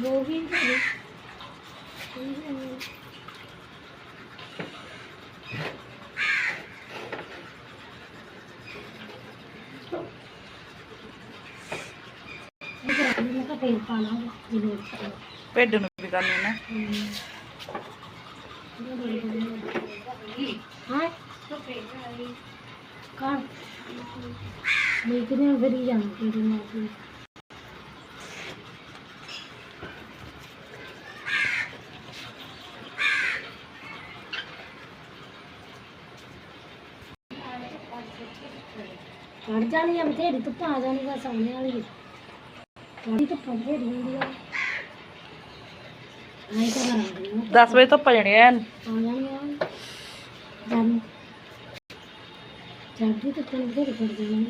Bohin ini. Ini. Pwede nung bigan mo na? Hmm. Ha? Okay, hi. Car. May kinang gari yan. Pwede natin. ਚੜ ਜਾਣੀ ਆ ਬਥੇਰੀ ਧੁੱਪ ਆ ਜਾਣੀ ਬਸ ਆਉਣੇ ਵਾਲੀ। ਥੋੜੀ ਧੁੱਪ ਬਥੇਰੀ ਹੁੰਦੀ ਆ। ਨਹੀਂ ਤਾਂ ਕਰਾਂਗੇ 10 ਵਜੇ ਤੋਂ ਭਜਣੇ ਐਨ। ਆ ਜਾਣਗੇ ਜਾਨ ਚੜਦੀ ਤਾਂ ਤੈਨੂੰ ਬਥੇਰੀ ਕਰ ਦੇਣੀ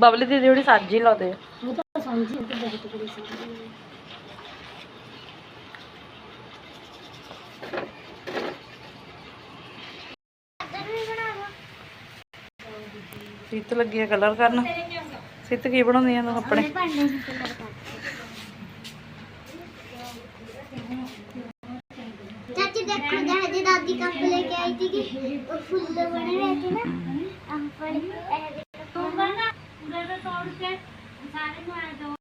ਬਬਲੀ ਦੀ ਜਿਹੜੀ ਸਾਜੀ ਲਾਉਂਦੇ ਆ। ਉਹ ਤਾਂ ਸਮਝੀ ਉਹ ਤਾਂ ਬਹੁਤ ਬੜੀ ਸੀ ਸਿੱਤ ਲੱਗੀ ਆ ਕਲਰ ਕਰਨ। ਸਿੱਤ ਕੀ ਬਣਾਉਂਦੀ ਆ ਤੂੰ ਆਪਣੇ ਚਾਚੀ ਦੇਖੋ ਜਹਾਜ਼ ਦੀ ਦਾਦੀ ਕੱਪ ਲੈ ਕੇ ਆਈ ਸੀ ਕਿ ਉਹ ਫੁੱਲ ਬਣੇ ਹੋਏ ਸੀ ਨਾ। ਆਹ ਫੜ ਇਹ ਦੇਖੋ ਨਾ ਪੂਰੇ ਦੇ ਤੋੜ ਕੇ ਸਾਰੇ ਨੂੰ ਆ ਦੋ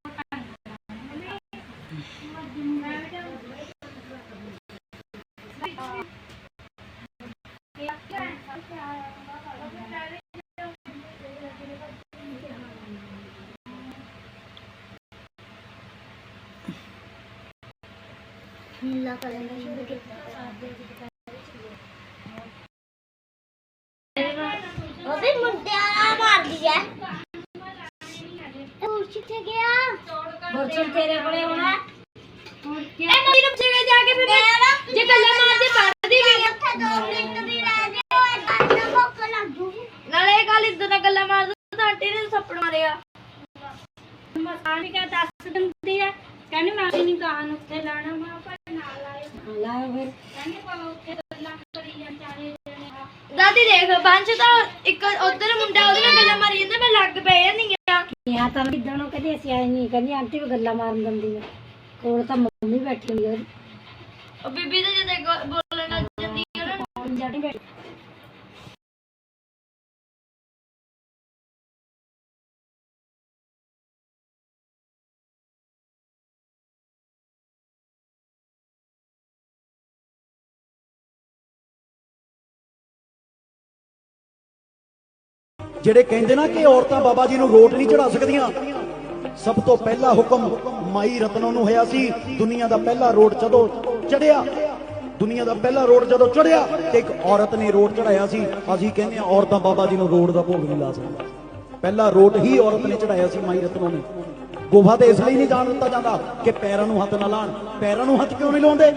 ਕਲਰ ਦਾ ਸ਼ੁਰੂ ਕੀਤਾ ਉਹਦੇ ਮੁੰਡਿਆਂ ਨਾਲ ਮਾਰਦੀ ਐ। ਉਹ ਕਿੱਥੇ ਗਿਆ? ਬਰਛੜ ਤੇਰੇ ਕੋਲੇ ਹੋਣਾ। ਇਹ ਮੇਰੀ ਨੂੰ ਜਗ੍ਹਾ ਜਾ ਕੇ ਫਿਰ ਜੇ ਗੱਲਾਂ ਮਾਰਦੇ ਪੜਦੀ ਵੀ ਉੱਥੇ ਦੋ ਮਿੰਟ ਵੀ ਰਹਿ ਗਏ ਓਏ ਗੱਲ ਭੁੱਖ ਲੱਗੂ। ਨਾਲੇ ਇਹ ਗੱਲ ਇਦਾਂ ਗੱਲਾਂ ਮਾਰਦਾ ਤਾਂ ਆਂਟੀ ਨੇ ਥੱਪੜ ਮਾਰਿਆ। ਮਸਾਂ ਵੀ ਕਿਆ ਦੱਸ ਦਿੰਦੀ ਐ। ਕਹਿੰਦੀ ਮੈਂ ਨਹੀਂ ਕਹਾਣ ਉੱਥੇ ਲਾਣਾ ਮੈਂ ਦਾਦੀ ਦੇਖ ਬੰਚ ਤਾਂ ਇੱਕ ਉਧਰ ਮੁੰਡਾ ਉਹਦੇ ਨਾਲ ਗੱਲਾਂ ਮਾਰੀ ਜਾਂਦਾ ਮੈਂ ਲੱਗ ਪਈ ਜਾਂਦੀ ਆ। ਯਾ ਤਾਂ ਇਦਾਂ ਨੂੰ ਕਹਿੰਦੀ ਅਸੀਂ ਆਏ ਨਹੀਂ ਕਹਿੰਦੀ ਆਂਟੀ ਵੀ ਗੱਲਾਂ ਮਾਰਨ ਦਿੰਦੀ ਆ। ਕੋਲ ਤਾਂ ਮੰਮੀ ਬੈਠੀ ਹੋਈ ਆ। ਉਹ ਬੀਬੀ ਤਾਂ ਜਦੇ ਬੋਲਣ ਲੱਗ ਜਾਂਦੀ ਆ ਨੂੰ। ਨਹੀਂ ਬੈਠੀ। ਜਿਹੜੇ ਕਹਿੰਦੇ ਨਾ ਕਿ ਔਰਤਾਂ ਬਾਬਾ ਜੀ ਨੂੰ ਰੋਟ ਨਹੀਂ ਚੜਾ ਸਕਦੀਆਂ। ਸਭ ਤੋਂ ਪਹਿਲਾ ਹੁਕਮ ਮਾਈ ਰਤਨੋਂ ਨੂੰ ਹੋਇਆ ਸੀ। ਦੁਨੀਆ ਦਾ ਪਹਿਲਾ ਰੋਡ ਜਦੋਂ ਚੜਿਆ, ਦੁਨੀਆ ਦਾ ਪਹਿਲਾ ਰੋਡ ਜਦੋਂ ਚੜਿਆ ਤੇ ਇੱਕ ਔਰਤ ਨੇ ਰੋਡ ਚੜਾਇਆ ਸੀ। ਅਸੀਂ ਕਹਿੰਦੇ ਆ ਔਰਤਾਂ ਬਾਬਾ ਜੀ ਨੂੰ ਰੋਡ ਦਾ ਭੋਗ ਨਹੀਂ ਲਾ ਸਕਦੀਆਂ। ਪਹਿਲਾ ਰੋਡ ਹੀ ਔਰਤ ਨੇ ਚੜਾਇਆ ਸੀ ਮਾਈ ਰਤਨੋਂ ਨੇ। ਗੋਹਾ ਤੇ ਇਸ ਲਈ ਨਹੀਂ ਜਾਣ ਦਿੱਤਾ ਜਾਂਦਾ ਕਿ ਪੈਰਾਂ ਨੂੰ ਹੱਥ ਨਾ ਲਾਣ। ਪੈਰਾਂ ਨੂੰ ਹੱਥ ਕਿਉਂ ਨਹੀਂ ਲਾਉਂਦੇ?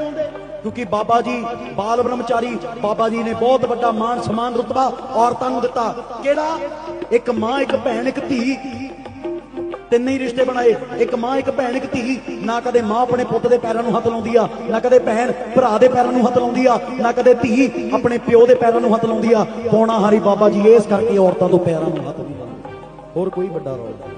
ਕਿਉਂਕਿ ਬਾਬਾ ਜੀ, ਬਾਲ ਬ੍ਰਹਮਚਾਰੀ, ਬਾਬਾ ਜੀ ਨੇ ਬਹੁਤ ਵੱਡਾ ਮਾਨ ਸਮਾਨ ਰੁਤਬਾ ਔਰਤਾਂ ਨੂੰ ਦਿੱਤਾ। ਕਿਹੜਾ? ਇੱਕ ਮਾਂ, ਇੱਕ ਭੈਣ, ਇੱਕ ਧੀ। ਤਿੰਨੇ ਹੀ ਰਿਸ਼ਤੇ ਬਣਾਏ। ਇੱਕ ਮਾਂ, ਇੱਕ ਭੈਣ, ਇੱਕ ਧੀ। ਨਾ ਕਦੇ ਮਾਂ ਆਪਣੇ ਪੁੱਤ ਦੇ ਪੈਰਾਂ ਨੂੰ ਹੱਥ ਲਾਉਂਦੀ ਆ, ਨਾ ਕਦੇ ਭੈਣ ਭਰਾ ਦੇ ਪੈਰਾਂ ਨੂੰ ਹੱਥ ਲਾਉਂਦੀ ਆ, ਨਾ ਕਦੇ ਧੀ ਆਪਣੇ ਪਿਓ ਦੇ ਪੈਰਾਂ ਨੂੰ ਹੱਥ ਲਾਉਂਦੀ ਆ। ਪੌਣਾ ਹਾਰੀ ਬਾਬਾ ਜੀ ਇਸ ਕਰਕੇ ਔਰਤਾਂ ਤੋਂ ਪੈਰਾਂ ਨੂੰ ਹੱਥ ਨਹੀਂ ਲਾਉਂਦੇ। ਹੋਰ ਕੋਈ ਵੱਡਾ ਰੌਲਾ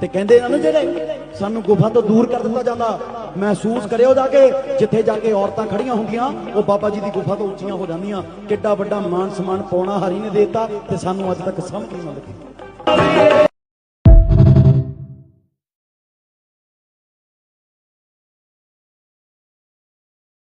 ਤੇ ਕਹਿੰਦੇ ਨਾ ਜਿਹੜੇ ਸਾਨੂੰ ਗੁਫਾ ਤੋਂ ਦੂਰ ਕਰ ਦਿੱਤਾ ਜਾਂਦਾ ਮਹਿਸੂਸ ਕਰਿਓ ਜਾ ਕੇ, ਜਿੱਥੇ ਜਾ ਕੇ ਔਰਤਾਂ ਖੜੀਆਂ ਹੁੰਦੀਆਂ, ਉਹ ਬਾਬਾ ਜੀ ਦੀ ਗੁਫਾ ਤੋਂ ਉੱਚੀਆਂ ਹੋ ਜਾਂਦੀਆਂ। ਕਿੱਡਾ ਵੱਡਾ ਮਾਨ ਸਨਮਾਨ ਪਾਉਣਾ ਹਰੀ ਨੇ ਦਿੱਤਾ ਤੇ ਸਾਨੂੰ ਅੱਜ ਤੱਕ ਸਮਝ ਨਹੀਂ ਲੱਗੀ